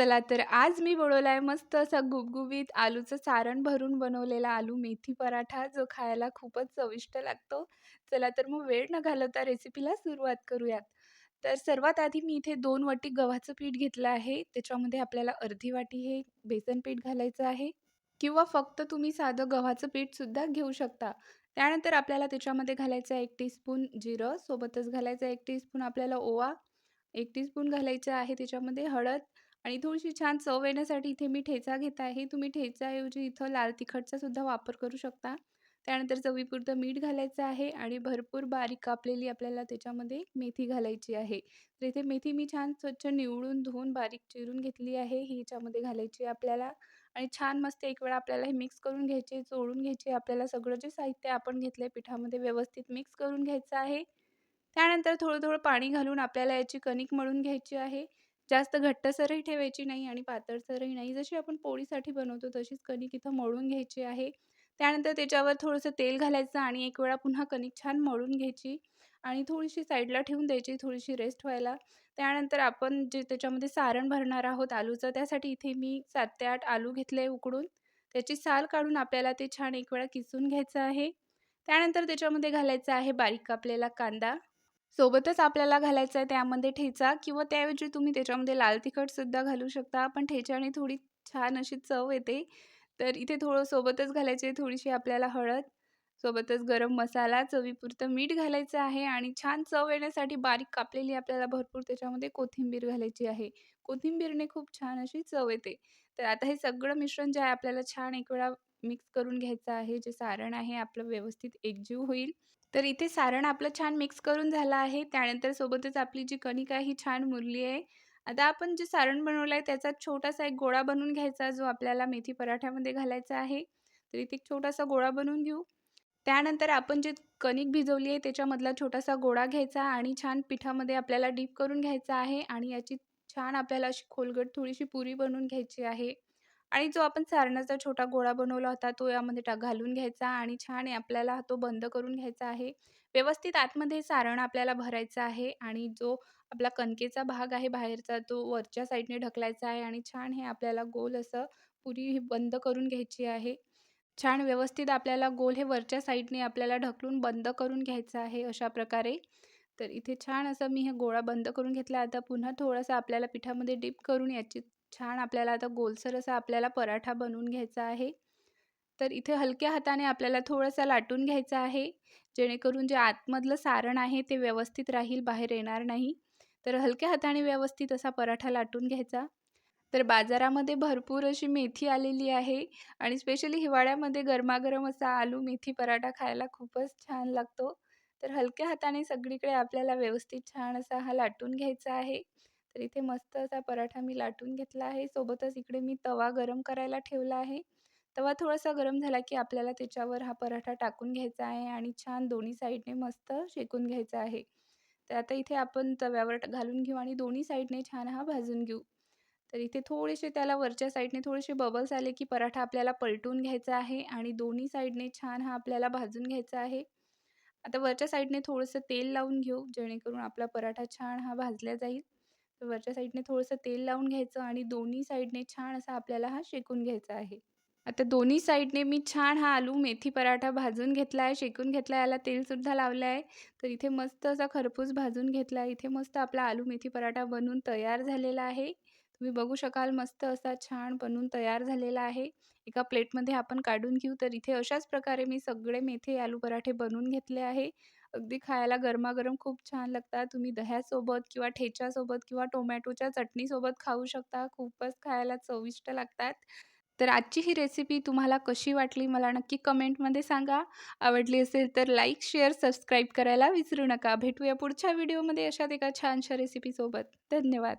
चला तर आज मी बोलवला आहे मस्त असा गुबगुबीत आलूचं सारण भरून बनवलेला आलू मेथी पराठा जो खायला खूपच चविष्ट लागतो. चला तर मग वेळ न घालवता रेसिपीला सुरुवात करूयात. तर सर्वात आधी मी इथे दोन वाटी गव्हाचं पीठ घेतलं आहे. त्याच्यामध्ये आपल्याला अर्धी वाटी हे बेसन पीठ घालायचं आहे. किंवा फक्त तुम्ही साधं गव्हाचं पीठसुद्धा घेऊ शकता. त्यानंतर आपल्याला त्याच्यामध्ये घालायचं आहे एक टीस्पून जिरं. सोबतच घालायचं आहे एक टीस्पून आपल्याला ओवा. एक टीस्पून घालायचं आहे त्याच्यामध्ये हळद. आणि थोडीशी छान चव येण्यासाठी इथे मी ठेचा घेत आहे. तुम्ही ठेचाऐवजी इथं लाल तिखटचा सुद्धा वापर करू शकता. त्यानंतर चवीपुरतं मीठ घालायचं आहे आणि भरपूर बारीक कापलेली आपल्याला त्याच्यामध्ये मेथी घालायची आहे. तर इथे मेथी मी छान स्वच्छ निवडून धुवून बारीक चिरून घेतली आहे. ही याच्यामध्ये घालायची आपल्याला. आणि छान मस्त एक वेळा आपल्याला हे मिक्स करून घ्यायचे चोळून घ्यायचे. आपल्याला सगळं जे साहित्य आपण घेतलं आहे पिठामध्ये व्यवस्थित मिक्स करून घ्यायचं आहे. त्यानंतर थोडं थोडं पाणी घालून आपल्याला याची कणिक मळून घ्यायची आहे. जास्त घट्टसरही ठेवायची नाही आणि पातळसरही नाही. जशी आपण पोळीसाठी बनवतो तशीच कणिक इथं मळून घ्यायची आहे. त्यानंतर त्याच्यावर थोडंसं तेल घालायचं आणि एक वेळा पुन्हा कणिक छान मळून घ्यायची आणि थोडीशी साईडला ठेवून द्यायची थोडीशी रेस्ट व्हायला. त्यानंतर आपण जे त्याच्यामध्ये सारण भरणार आहोत आलूचं त्यासाठी इथे मी सात ते आठ आलू घेतले उकडून. त्याची साल काढून आपल्याला ते छान एक वेळा किसून घ्यायचं आहे. त्यानंतर त्याच्यामध्ये घालायचं आहे बारीक कापलेला कांदा. सोबतच आपल्याला घालायचं आहे त्यामध्ये ठेचा किंवा त्याऐवजी तुम्ही त्याच्यामध्ये लाल तिखटसुद्धा घालू शकता. पण ठेच्याने थोडी छान अशी चव येते. तर इथे थोडं सोबतच घालायचे थोडीशी आपल्याला हळद. सोबतच गरम मसाला चवीपुरतं मीठ घालायचं आहे आणि छान चव येण्यासाठी बारीक कापलेली आपल्याला भरपूर त्याच्यामध्ये कोथिंबीर घालायची आहे. कोथिंबीरने खूप छान अशी चव येते. तर आता हे सगळं मिश्रण जे आहे आपल्याला छान एक वेळा मिक्स करून घ्यायचं आहे जे सारण आहे आपलं व्यवस्थित एकजीव होईल. तर इथे सारण आपलं छान मिक्स करून झालं आहे. त्यानंतर सोबतच आपली जी कणिक आहे ही छान मुरली आहे. आता आपण जे सारण बनवलं आहे त्याचा छोटासा एक गोळा बनवून घ्यायचा जो आपल्याला मेथी पराठ्यामध्ये घालायचा आहे. तर इथे एक छोटासा गोळा बनवून घेऊ. त्यानंतर आपण जे कणिक भिजवली आहे त्याच्यामधला छोटासा गोळा घ्यायचा आणि छान पिठामध्ये आपल्याला डीप करून घ्यायचा आहे. आणि याची छान आपल्याला अशी खोलगट थोडीशी पुरी बनवून घ्यायची आहे. आणि जो आपण सारणाचा छोटा गोळा बनवला होता तो यामध्ये टा घालून घ्यायचा आणि छान आहे आपल्याला तो बंद करून घ्यायचा आहे. व्यवस्थित आतमध्ये सारण आपल्याला भरायचं आहे आणि जो आपला कणकेचा भाग आहे बाहेरचा तो वरच्या साईडने ढकलायचा आहे आणि छान हे आपल्याला गोल असं पुरी बंद करून घ्यायची आहे. छान व्यवस्थित आपल्याला गोल हे वरच्या साईडने आपल्याला ढकलून बंद करून घ्यायचं आहे अशा प्रकारे. तर इथे छान असं मी हे गोळा बंद करून घेतला. आता पुन्हा थोडंसं आपल्याला पिठामध्ये डीप करून याची छान आपल्याला आता गोलसर असा आपल्याला पराठा बनवून घ्यायचा आहे. तर इथे हलक्या हाताने आपल्याला थोडंसं लाटून घ्यायचा आहे. जेणेकरून जे आतमधलं सारण आहे ते व्यवस्थित राहील बाहेर येणार नाही. तर हलक्या हाताने व्यवस्थित असा पराठा लाटून घ्यायचा. तर बाजारामध्ये भरपूर अशी मेथी आलेली आहे आणि स्पेशली हिवाळ्यामध्ये गरमागरम असा आलू मेथी पराठा खायला खूपच छान लागतो. तर हलक्या हाताने सगळीकडे आपल्याला व्यवस्थित छान असा हा लाटून घ्यायचा आहे. तर इथे मस्त असा पराठा मी लाटून घेतला आहे. सोबतच इकडे मी तवा गरम करायला ठेवला आहे. तवा थोडासा गरम झाला की आपल्याला त्याच्यावर हा पराठा टाकून घ्यायचा आहे आणि छान दोन्ही साईडने मस्त शेकून घ्यायचा आहे. तर आता इथे आपण तव्यावर घालून घेऊ आणि दोन्ही साईडने छान हा भाजून घेऊ. तर इथे थोडेसे त्याला वरच्या साईडने थोडेसे बबल्स आले की पराठा आपल्याला पलटून घ्यायचा आहे आणि दोन्ही साईडने छान हा आपल्याला भाजून घ्यायचा आहे. आता वरच्या साईडने थोडंसं तेल लावून घेऊ जेणेकरून आपला पराठा छान हा भाजला जाईल. वरच्या साईडने थोडंसं तेल लावून घ्यायचं आणि दोन्ही साईडने छान असा आपल्याला हा शेकून घ्यायचा आहे. आता दोन्ही साईडने मी छान हा आलू मेथी पराठा भाजून घेतला आहे शेकून घेतला आहे याला तेलसुद्धा लावलं आहे. तर इथे मस्त असा खरपूस भाजून घेतला आहे. इथे मस्त आपला आलू मेथी पराठा बनवून तयार झालेला आहे. तुम्ही बघू शकाल मस्त असा छान बनवून तयार झालेला आहे. एका प्लेटमध्ये आपण काढून घेऊ. तर इथे अशाच प्रकारे मी सगळे मेथे आलू पराठे बनवून घेतले आहे. अगदी खायला गरमागरम खूप छान लागतात. तुम्ही दह्यासोबत किंवा ठेच्यासोबत किंवा टोमॅटोच्या चटणीसोबत खाऊ शकता. खूपच खायला चविष्ट लागतात. तर आजची ही रेसिपी तुम्हाला कशी वाटली मला नक्की कमेंटमध्ये सांगा. आवडली असेल तर लाईक शेअर सबस्क्राईब करायला विसरू नका. भेटूया पुढच्या व्हिडिओमध्ये अशात एका छानशा रेसिपीसोबत धन्यवाद.